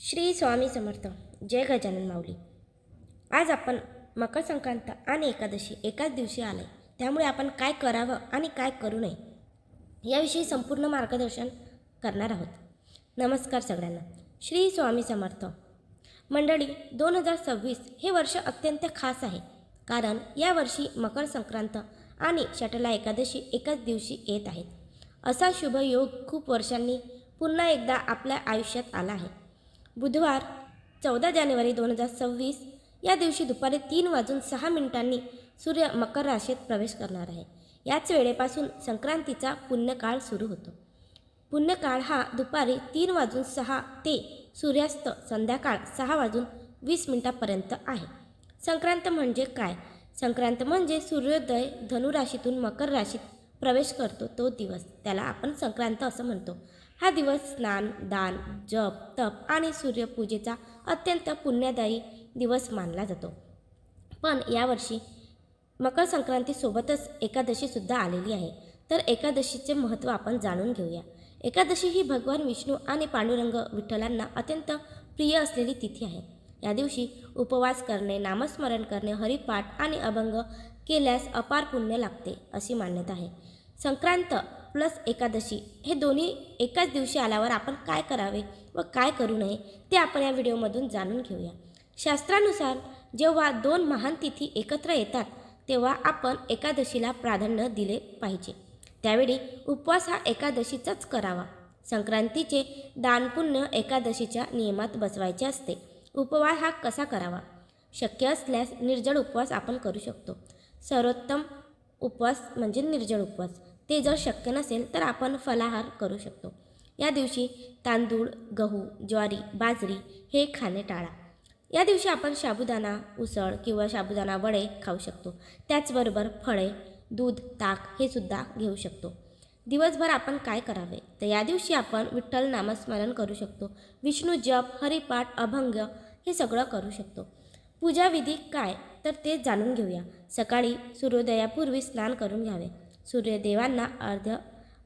श्री स्वामी समर्थ. जय गजानन माऊली. आज आपण मकर संक्रांत आणि एकादशी एकाच दिवशी आले. त्यामुळे आपण काय करावं आणि काय करू नये याविषयी संपूर्ण मार्गदर्शन करणार आहोत. नमस्कार सगळ्यांना. श्री स्वामी समर्थ. मंडळी दोन हजार सव्वीस हे वर्ष अत्यंत खास आहे. कारण यावर्षी मकर संक्रांत आणि शटला एकादशी एकाच दिवशी येत आहेत. असा शुभ योग खूप वर्षांनी पुन्हा एकदा आपल्या आयुष्यात आला आहे. बुधवार चौदा जानेवारी दोन हजार सव्वीस या दिवशी दुपारी तीन वाजून सहा मिनिटांनी सूर्य मकर राशीत प्रवेश करणार आहे. याच वेळेपासून संक्रांतीचा पुण्यकाळ सुरू होतो. पुण्यकाळ हा दुपारी तीन वाजून सहा ते सूर्यास्त संध्याकाळ सहा वाजून वीस मिनिटापर्यंत आहे. संक्रांत म्हणजे काय? संक्रांत म्हणजे सूर्योदय धनुराशीतून मकर राशीत प्रवेश करतो तो दिवस. त्याला आपण संक्रांत असं म्हणतो. हा दिवस स्नान दान जप तप आणि सूर्यपूजेचा अत्यंत पुण्यदायी दिवस मानला जातो. पण यावर्षी मकर संक्रांतीसोबतच एकादशीसुद्धा आलेली आहे. तर एकादशीचे महत्त्व आपण जाणून घेऊया. एकादशी ही भगवान विष्णू आणि पांडुरंग विठ्ठलांना अत्यंत प्रिय असलेली तिथी आहे. या दिवशी उपवास करणे नामस्मरण करणे हरिपाठ आणि अभंग केल्यास अपार पुण्य लागते अशी मान्यता आहे. संक्रांत प्लस एकादशी हे दोन्ही एकाच दिवशी आल्यावर आपण काय करावे व काय करू नये ते आपण या व्हिडिओमधून जाणून घेऊया. शास्त्रानुसार जेव्हा दोन महान तिथी एकत्र येतात तेव्हा आपण एकादशीला प्राधान्य दिले पाहिजे. त्यावेळी उपवास हा एकादशीचाच करावा. संक्रांतीचे दानपुण्य एकादशीच्या नियमात बसवायचे असते. उपवास हा कसा करावा? शक्य असल्यास निर्जळ उपवास आपण करू शकतो. सर्वोत्तम उपवास म्हणजे निर्जळ उपवास. ते जर शक्य नसेल तर आपण फलाहार करू शकतो. या दिवशी तांदूळ गहू ज्वारी बाजरी हे खाणे टाळा. या दिवशी आपण साबुदाणा उसळ किंवा साबुदाणा वडे खाऊ शकतो. त्याचबरोबर फळे दूध ताक हे सुद्धा घेऊ शकतो. दिवसभर आपण काय करावे? तर या दिवशी आपण विठ्ठल नामस्मरण करू शकतो. विष्णू जप हरिपाठ अभंग हे सगळं करू शकतो. पूजाविधी काय? तर ते जाणून घेऊया. सकाळी सूर्योदयापूर्वी स्नान करून घ्यावे. सूर्यदेवांना अर्ध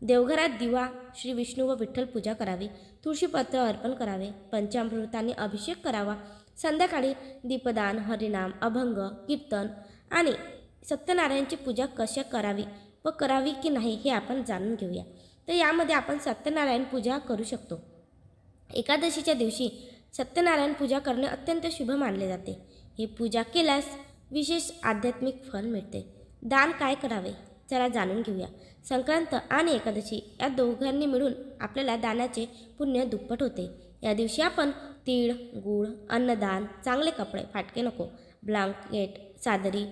देवघरात दिवा श्री विष्णू व विठ्ठल पूजा करावी तुळशीपत्र अर्पण करावे पंचामृताने अभिषेक करावा संध्याकाळी दीपदान हरिनाम अभंग कीर्तन आणि सत्यनारायणची पूजा कशा करावी व करावी की नाही हे आपण जाणून घेऊया. तर यामध्ये आपण सत्यनारायण पूजा करू शकतो. एकादशीच्या दिवशी सत्यनारायण पूजा करणे अत्यंत शुभ मानले जाते. हे पूजा केल्यास विशेष आध्यात्मिक फल मिळते. दान काय करावे? चला जाणून घेऊया. संक्रांत आणि एकादशी या दोघांनी मिळून आपल्याला दानाचे पुण्य दुप्पट होते. या दिवशी आपण तीळ गूळ अन्नदान चांगले कपडे फाटके नको ब्लँकेट सादरी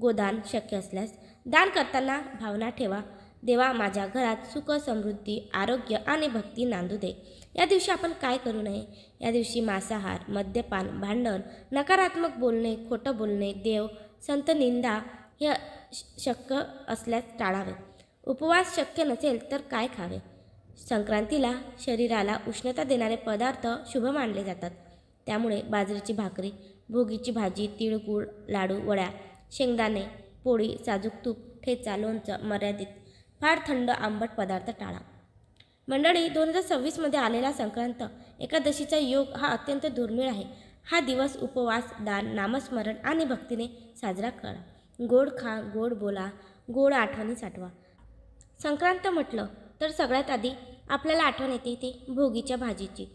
गोदान शक्य असल्यास दान करताना भावना ठेवा. देवा माझ्या घरात सुख समृद्धी आरोग्य आणि भक्ती नांदू दे. या दिवशी आपण काय करू नये? या दिवशी मांसाहार मद्यपान भांडण नकारात्मक बोलणे खोटं बोलणे देव संत निंदा हे श- शक्य असल्यास टाळावे. उपवास शक्य नसेल तर काय खावे? संक्रांतीला शरीराला उष्णता देणारे पदार्थ शुभ मानले जातात. त्यामुळे बाजरीची भाकरी भोगीची भाजी तिळगुळ लाडू वड्या शेंगदाणे पोळी साजूक तूप ठेचा लोणचं मर्यादित फार थंड आंबट पदार्थ टाळा. मंडळी दोन हजार सव्वीसमध्ये आलेला संक्रांत एकादशीचा योग हा अत्यंत दुर्मिळ आहे. हा दिवस उपवास दान नामस्मरण आणि भक्तीने साजरा करा. गोड खा गोड बोला गोड आठवणी साठवा. संक्रांत म्हटलं तर सगळ्यात आधी आपल्याला आठवण येते ते भोगीच्या भाजीची.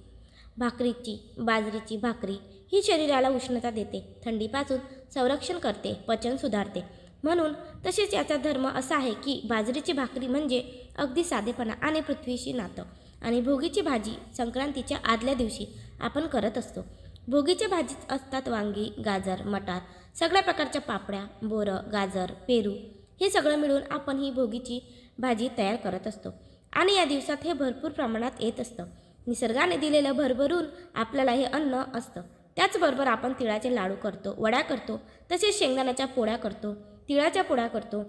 भाकरीची बाजरीची भाकरी ही शरीराला उष्णता देते थंडीपासून संरक्षण करते पचन सुधारते. म्हणून तसेच याचा धर्म असा आहे की बाजरीची भाकरी म्हणजे अगदी साधेपणा आणि पृथ्वीशी नातं. आणि भोगीची भाजी संक्रांतीच्या आदल्या दिवशी आपण करत असतो. भोगीच्या भाजीत असतात वांगी गाजर मटार सगळ्या प्रकारच्या पापड्या बोरं गाजर पेरू. हे सगळं मिळून आपण ही भोगीची भाजी तयार करत असतो. आणि या दिवसात हे भरपूर प्रमाणात येत असतं. निसर्गाने दिलेलं भरभरून आपल्याला हे अन्न असतं. त्याचबरोबर आपण तिळाचे लाडू करतो वड्या करतो तसेच शेंगदाण्याच्या पोळ्या करतो तिळाच्या पोळ्या करतो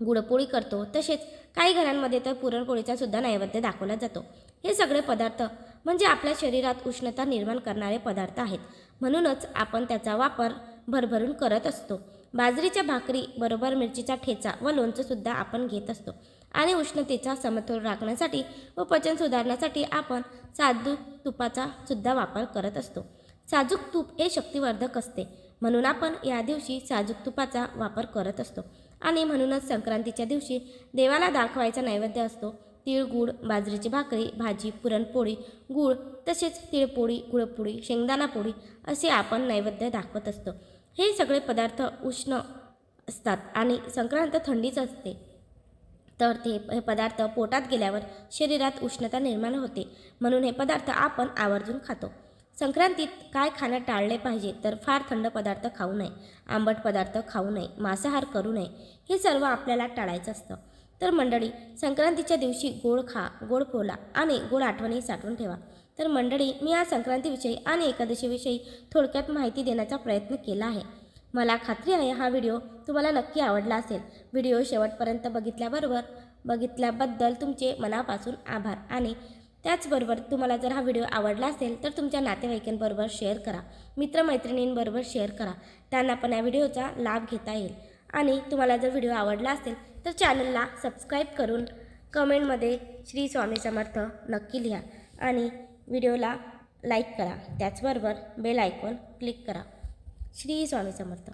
गुडपोळी करतो तसेच काही घरांमध्ये तर पुरणपोळीचा सुद्धा नैवेद्य दाखवला जातो. हे सगळे पदार्थ म्हणजे आपल्या शरीरात उष्णता निर्माण करणारे पदार्थ आहेत. म्हणूनच आपण त्याचा वापर भरभरून करत असतो. बाजरीच्या भाकरी बरोबर मिरचीचा ठेचा व लोणचंसुद्धा आपण घेत असतो. आणि उष्णतेचा समतोल राखण्यासाठी व पचन सुधारण्यासाठी आपण साजूक तुपाचा सुद्धा वापर करत असतो. साजूक तूप हे शक्तिवर्धक असते. म्हणून आपण या दिवशी साजूक तुपाचा वापर करत असतो. आणि म्हणूनच संक्रांतीच्या दिवशी देवाला दाखवायचा नैवेद्य असतो. तिळगूळ बाजरीची भाकरी भाजी पुरणपोळी गूळ तसेच तिळपोळी गुळपोळी शेंगदाणा पोळी असे आपण नैवेद्य दाखवत असतो. हे सगळे पदार्थ उष्ण असतात आणि संक्रांत थंडीच असते. तर ते हे पदार्थ पोटात गेल्यावर शरीरात उष्णता निर्माण होते. म्हणून हे पदार्थ आपण आवर्जून खातो. संक्रांतीत काय खाणं टाळले पाहिजे तर फार थंड पदार्थ खाऊ नये. आंबट पदार्थ खाऊ नये. मांसाहार करू नये. हे सर्व आपल्याला टाळायचं असतं. तर मंडळी संक्रांतीच्या दिवशी गोड खा गोड खोला आणि गोड आठवणी साठवून ठेवा. तर मंडळी मी आज संक्रांतीविषयी आणि एकादशीविषयी थोडक्यात माहिती देण्याचा प्रयत्न केला आहे. मला खात्री आहे हा व्हिडिओ तुम्हाला नक्की आवडला असेल. व्हिडिओ शेवटपर्यंत बघितल्याबरोबर बघितल्याबद्दल तुमचे मनापासून आभार आणि त्याचबरोबर तुम्हाला जर हा व्हिडिओ आवडला असेल तर तुमच्या नातेवाईकांबरोबर शेअर करा. मित्रमैत्रिणींबरोबर शेअर करा. त्यांना पण या व्हिडिओचा लाभ घेता येईल. आणि तुम्हाला जर व्हिडिओ आवडला असेल तर चॅनलला सबस्क्राईब करून कमेंटमध्ये श्री स्वामी समर्थ नक्की लिहा आणि व्हिडिओला लाईक करा. त्याचबरोबर बेल आयकॉन क्लिक करा. श्री स्वामी समर्थ.